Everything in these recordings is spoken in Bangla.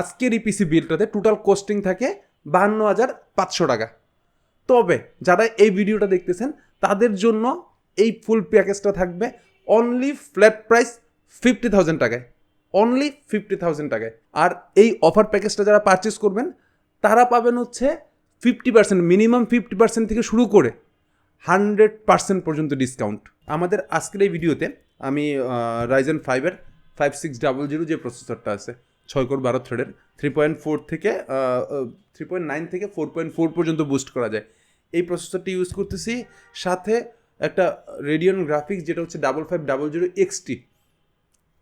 আজকের এই পিসি বিলটাতে টোটাল কোস্টিং থাকে বাহান্ন হাজার পাঁচশো টাকা। তবে যারা এই ভিডিওটা দেখতেছেন, তাদের জন্য এই ফুল প্যাকেজটা থাকবে only flat price fifty thousand টাকায়। অনলি ফিফটি থাউজেন্ড টাকায়। আর এই অফার প্যাকেজটা যারা পারচেস করবেন, তারা পাবেন হচ্ছে fifty percent minimum fifty percent থেকে শুরু করে হান্ড্রেড পার্সেন্ট পর্যন্ত ডিসকাউন্ট আমাদের আজকের এই ভিডিওতে আমি রাইজেন ফাইভের ফাইভ সিক্স ডাবল জিরো যে প্রসেসরটা আছে ছয় কোর বারো থ্রেডের থ্রি পয়েন্ট ফোর থেকে থ্রি পয়েন্ট নাইন থেকে ফোর পয়েন্ট ফোর পর্যন্ত বুস্ট করা যায়। এই প্রসেসরটি ইউজ করতেছি। সাথে একটা রেডিয়ন গ্রাফিক্স যেটা হচ্ছে double five double zero XT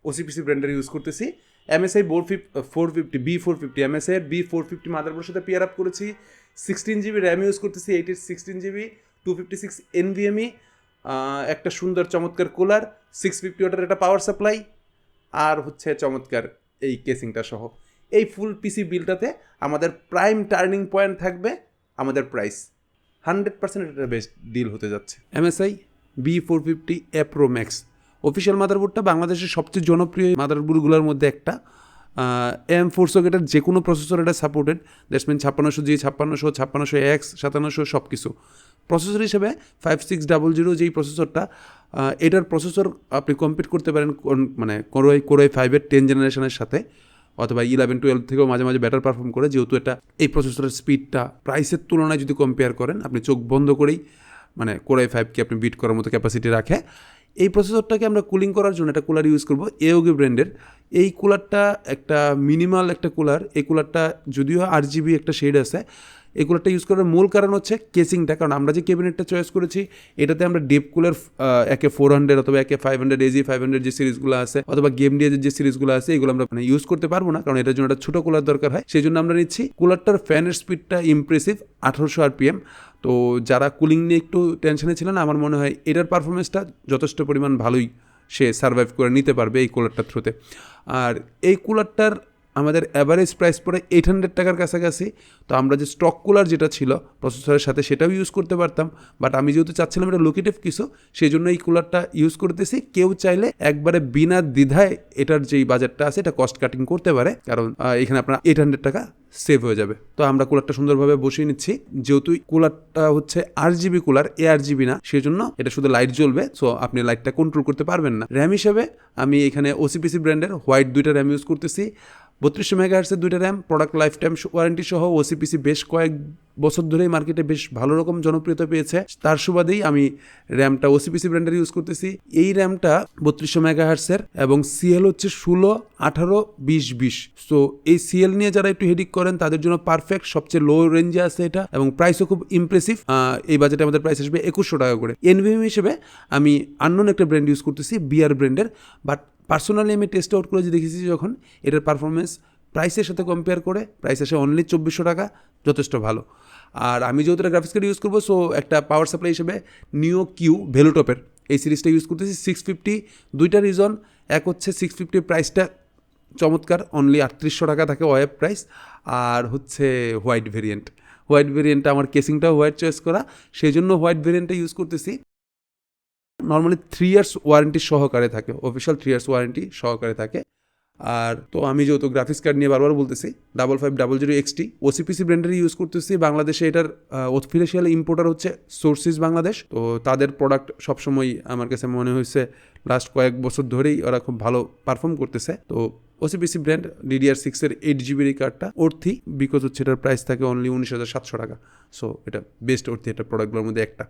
OCPC ব্র্যান্ডের ইউজ করতেছি। এমএসআই বোর ফিফ four fifty B four fifty MSI B four fifty মাদারবোর্ডের সাথে পেয়ার আপ করেছি। সিক্সটিন জিবি র্যাম ইউজ করতেছি এইটির sixteen GB two fifty six NVMe একটা সুন্দর চমৎকার কুলার সিক্স ফিফটি ওয়াটার একটা পাওয়ার সাপ্লাই আর হচ্ছে চমৎকার এই কেসিংটা সহ। এই ফুল পিসি বিলটাতে আমাদের প্রাইম টার্নিং পয়েন্ট থাকবে আমাদের প্রাইস হান্ড্রেড পার্সেন্ট এটা বেস্ট ডিল হতে যাচ্ছে। MSI B four fifty A pro max official মাদারবোর্ডটা বাংলাদেশের সবচেয়ে জনপ্রিয় মাদারবোর্ডগুলোর মধ্যে একটা। এম ফোর সকেটের যে কোনো প্রসেসর এটা সাপোর্টেড দ্যাটস ছাপ্পান্নশো জি ছাপ্পান্নশো ছাপ্পান্নশো এক্স সাতান্নশো সব কিছু প্রসেসর হিসেবে ফাইভ সিক্স ডাবল জিরো যেই প্রসেসরটা এটার প্রসেসর আপনি কম্পিট করতে পারেন মানে কোরোই কোরোই ফাইভের টেন জেনারেশনের সাথে অথবা ইলেভেন টুয়েলভ থেকেও মাঝে মাঝে বেটার পারফর্ম করে। যেহেতু এটা এই প্রসেসরের স্পিডটা প্রাইসের তুলনায় যদি কম্পেয়ার করেন, আপনি চোখ বন্ধ করেই মানে কোরআই ফাইভকে আপনি বিট করার মতো ক্যাপাসিটি রাখে। এই প্রসেসরটাকে আমরা কুলিং করার জন্য একটা কুলার ইউজ করব এওগে ব্র্যান্ডের এই কুলারটা একটা মিনিমাল একটা কুলার এই কুলারটা যদিও আর জিবি একটা শেড আছে এই কুলারটা ইউজ করার মূল কারণ হচ্ছে কেসিংটা কারণ আমরা যে ক্যাবিনেটটা চয়েস করেছি, এটাতে আমরা deep cooler AK four hundred অথবা AK five hundred AG five hundred যে সিরিজগুলো আছে, অথবা গেম দিয়ে যে সিরিজগুলো আছে, এগুলো আমরা মানে ইউজ করতে পারব না, কারণ এটার জন্য একটা ছোটো কুলার দরকার হয়। সেই জন্য আমরা নিচ্ছি কুলারটার ফ্যানের স্পিডটা ইমপ্রেসিভ আঠারোশো আরপিএম তো যারা কুলিং নিয়ে একটু টেনশনে ছিলেন, আমার মনে হয় এটার পারফরমেন্সটা যথেষ্ট পরিমাণ ভালোই সে সার্ভাইভ করে নিতে পারবে এই কুলারটার থ্রুতে আর এই কুলারটার আমাদের অ্যাভারেজ প্রাইস পড়ে এইট হান্ড্রেড টাকার কাছাকাছি। তো আমরা যে স্টক কুলার যেটা ছিল প্রসেসরের সাথে সেটাও ইউজ করতে পারতাম। বাট আমি যেহেতু চাচ্ছিলাম এটা লোকেটিভ কিছু সেই জন্য এই কুলারটা ইউজ করতেছি। কেউ চাইলে একবারে বিনা দ্বিধায় এটার যেই বাজারটা আছে, এটা কস্ট কাটিং করতে পারে। কারণ এখানে আপনার এইট হান্ড্রেড টাকা সেভ হয়ে যাবে। তো আমরা কুলারটা সুন্দরভাবে বসিয়ে নিচ্ছি। যেহেতু কুলারটা হচ্ছে R GB cooler A R GB না সেই জন্য এটা শুধু লাইট জ্বলবে। সো আপনি লাইটটা কন্ট্রোল করতে পারবেন না। র্যাম হিসেবে আমি এখানে ওসিপিসি ব্র্যান্ডের হোয়াইট দুইটা র্যাম ইউজ করতেছি। বত্রিশশো মেগাহার্সের দুইটা RAM product life time warranty সহ ওসিপিসি বেশ কয়েক বছর ধরেই মার্কেটে বেশ ভালো রকম জনপ্রিয়তা পেয়েছে। তার সুবাদেই আমি র্যামটা ওসিপিসি ব্র্যান্ডের ইউজ করতেছি। এই র্যামটা বত্রিশশো মেগাহার্সের এবং সিএল হচ্ছে ষোলো, আঠারো, বিশ বিশ। সো এই সিএল নিয়ে যারা একটু হেডিক করেন, তাদের জন্য পারফেক্ট সবচেয়ে লো রেঞ্জে আছে এটা এবং প্রাইসও খুব ইমপ্রেসিভ এই বাজেটে আমাদের প্রাইস আসবে একুশশো টাকা করে। এনভিএম হিসেবে আমি আননোন একটা ব্র্যান্ড ইউজ করতেছি বিআর ব্র্যান্ডের বাট পার্সোনালি আমি টেস্ট আউট করে যে দেখেছি যখন, এটার পারফরমেন্স প্রাইসের সাথে কম্পেয়ার করে প্রাইস আসে অনলি চব্বিশশো টাকা, যথেষ্ট ভালো। আর আমি যেহেতু এটা গ্রাফিক্স কার্ড ইউজ করব সো একটা পাওয়ার সাপ্লাই হিসেবে নিও কিউ ভেলোটপের এই সিরিজটা ইউজ করতেছি সিক্স ফিফটি দুইটা রিজন এক হচ্ছে সিক্স ফিফটি প্রাইসটা চমৎকার অনলি আটত্রিশশো টাকা থাকে ওয়েব প্রাইস আর হচ্ছে হোয়াইট ভেরিয়েন্ট হোয়াইট ভেরিয়েন্টটা আমার কেসিংটাও হোয়াইট চয়েস করা, সেই জন্য হোয়াইট ভেরিয়েন্টটা ইউজ করতেছি। নর্মালি থ্রি ইয়ার্স ওয়ারেন্টি সহকারে থাকে অফিসিয়াল থ্রি ইয়ার্স ওয়ারেন্টি সহকারে থাকে। আর তো আমি যেহেতু গ্রাফিক্স কার্ড নিয়ে বারবার বলতেছি double five double zero XT OCPC ব্র্যান্ডের ইউজ করতেছি। বাংলাদেশে এটার অফিসিয়াল ইম্পোর্টার হচ্ছে সোর্সিস বাংলাদেশ তো তাদের প্রোডাক্ট সবসময় আমার কাছে মনে হয়েছে লাস্ট কয়েক বছর ধরেই ওরা খুব ভালো পারফর্ম করতেছে। তো ওসিপিসি ব্র্যান্ড ডিডিআর সিক্সের এইট জিবির এই কার্ডটা অর্থি বিকজ হচ্ছে এটার প্রাইস থাকে অনলি উনিশ হাজার সাতশো টাকা। সো এটা বেস্ট অর্থি এটা প্রোডাক্টগুলোর মধ্যে একটা।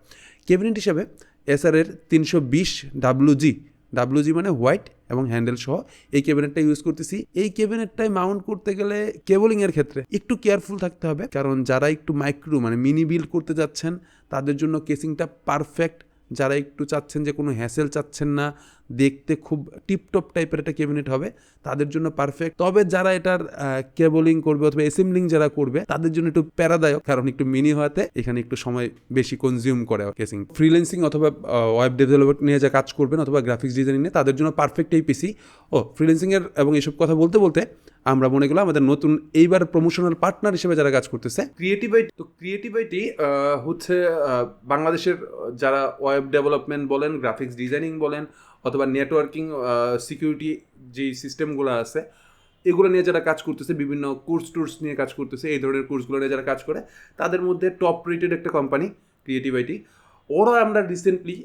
ক্যাবিনেট হিসাবে এসআরের তিনশো বিশ ডাব্লুজি ডাব্লুজি মানে হোয়াইট এবং হ্যান্ডেল সহ এই ক্যাবিনেটটা ইউজ করতেছি। এই ক্যাবিনেটটাই মাউন্ট করতে গেলে কেবলিং এর ক্ষেত্রে একটু কেয়ারফুল থাকতে হবে, কারণ যারা একটু মাইক্রো মানে মিনি বিল্ড করতে যাচ্ছেন, তাদের জন্য কেসিংটা পারফেক্ট যারা একটু চাচ্ছেন যে কোনো হ্যাসেল চাচ্ছেন না দেখতে খুব টিপটপ টাইপের একটা ক্যাবিনেট হবে, তাদের জন্য পারফেক্ট তবে যারা এটার কেবলিং করবে অথবা অ্যাসেম্বলিং যারা করবে, তাদের জন্য একটু প্যারাদায়ক, কারণ একটু মিনি হওয়াতে এখানে একটু সময় বেশি কনজিউম করে কেসিং ফ্রিল্যান্সিং অথবা ওয়েব ডেভেলপমেন্ট নিয়ে যা কাজ করবেন অথবা গ্রাফিক্স ডিজাইনিং নিয়ে, তাদের জন্য পারফেক্ট এই পিসি ও ফ্রিল্যান্সিংয়ের এবং এসব কথা বলতে বলতে আমরা মনে করলাম আমাদের নতুন এইবার প্রমোশনাল পার্টনার হিসেবে যারা কাজ করতেছে ক্রিয়েটিভাইটি তো ক্রিয়েটিভাইটি হচ্ছে বাংলাদেশের যারা ওয়েব ডেভেলপমেন্ট বলেন গ্রাফিক্স ডিজাইনিং বলেন অথবা নেটওয়ার্কিং সিকিউরিটি যেই সিস্টেমগুলো আছে, এগুলো নিয়ে যারা কাজ করতেছে, বিভিন্ন কোর্স টুর্স নিয়ে কাজ করতেছে, এই ধরনের কোর্সগুলো নিয়ে যারা কাজ করে, তাদের মধ্যে টপ রেটেড একটা কোম্পানি ক্রিয়েটিভ আইটি ওরা আমরা রিসেন্টলি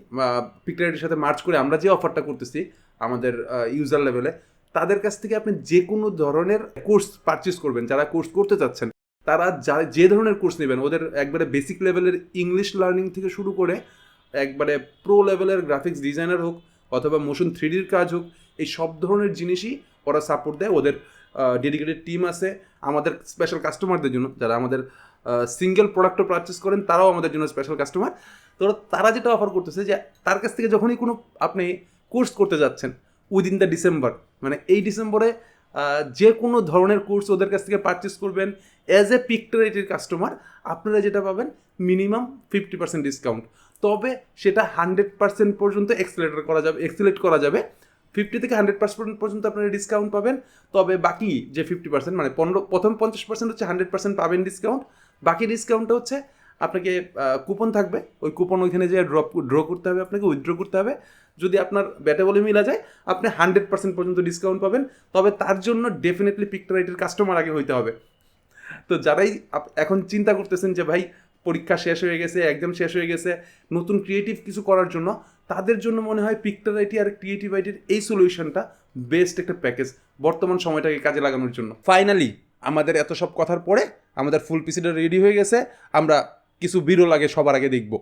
পিকটারের সাথে মার্চ করে আমরা যে অফারটা করতেছি, আমাদের ইউজার লেভেলে তাদের কাছ থেকে আপনি যে কোনো ধরনের কোর্স পারচেস করবেন, যারা কোর্স করতে চাচ্ছেন, তারা যা, যে ধরনের কোর্স নেবেন, ওদের একবারে বেসিক লেভেলের ইংলিশ লার্নিং থেকে শুরু করে, একবারে প্রো লেভেলের গ্রাফিক্স ডিজাইনার হোক অথবা মোশন থ্রিডির কাজ হোক, এই সব ধরনের জিনিসই ওরা সাপোর্ট দেয়। ওদের ডেডিকেটেড টিম আছে। আমাদের স্পেশাল কাস্টমারদের জন্য, যারা আমাদের সিঙ্গেল প্রোডাক্টও পারচেস করেন, তারাও আমাদের জন্য স্পেশাল কাস্টমার তো তারা যেটা অফার করতেছে যে, তার কাছ থেকে যখনই কোনো আপনি কোর্স করতে যাচ্ছেন উইদিন দ্য ডিসেম্বর মানে এই ডিসেম্বরে যে কোনো ধরনের কোর্স ওদের কাছ থেকে পারচেস করবেন অ্যাজ এ পিকটারেটির কাস্টমার আপনারা যেটা পাবেন মিনিমাম ফিফটি পার্সেন্ট ডিসকাউন্ট তবে সেটা হান্ড্রেড পার্সেন্ট পর্যন্ত এক্সেলেটার করা যাবে এক্সেলেট করা যাবে। ফিফটি থেকে হান্ড্রেড পার্সেন্ট পর্যন্ত আপনারা ডিসকাউন্ট পাবেন। তবে বাকি যে ফিফটি পার্সেন্ট মানে পনেরো, প্রথম পঞ্চাশ পার্সেন্ট হচ্ছে হান্ড্রেড পার্সেন্ট পাবেন ডিসকাউন্ট বাকি ডিসকাউন্টটা হচ্ছে আপনাকে কুপন থাকবে। ওই কুপন ওইখানে যে ড্রপ ড্র করতে হবে আপনাকে উইথড্র করতে হবে। যদি আপনার ব্যাটে বলে মিলা যায়, আপনি হান্ড্রেড পার্সেন্ট পর্যন্ত ডিসকাউন্ট পাবেন। তবে তার জন্য ডেফিনেটলি পিকটারাইটের কাস্টমার আগে হইতে হবে। তো যারাই এখন চিন্তা করতেছেন যে ভাই পরীক্ষা শেষ হয়ে গেছে একদম শেষ হয়ে গেছে, নতুন ক্রিয়েটিভ কিছু করার জন্য, তাদের জন্য মনে হয় পিকটার আইটি আর ক্রিয়েটিভ আইটির এই সলিউশনটা বেস্ট একটা প্যাকেজ বর্তমান সময়টাকে কাজে লাগানোর জন্য। ফাইনালি আমাদের এত সব কথার পরে আমাদের ফুল পিসিটা রেডি হয়ে গেছে, আমরা কিছু বিরল আগে সবার আগে দেখব।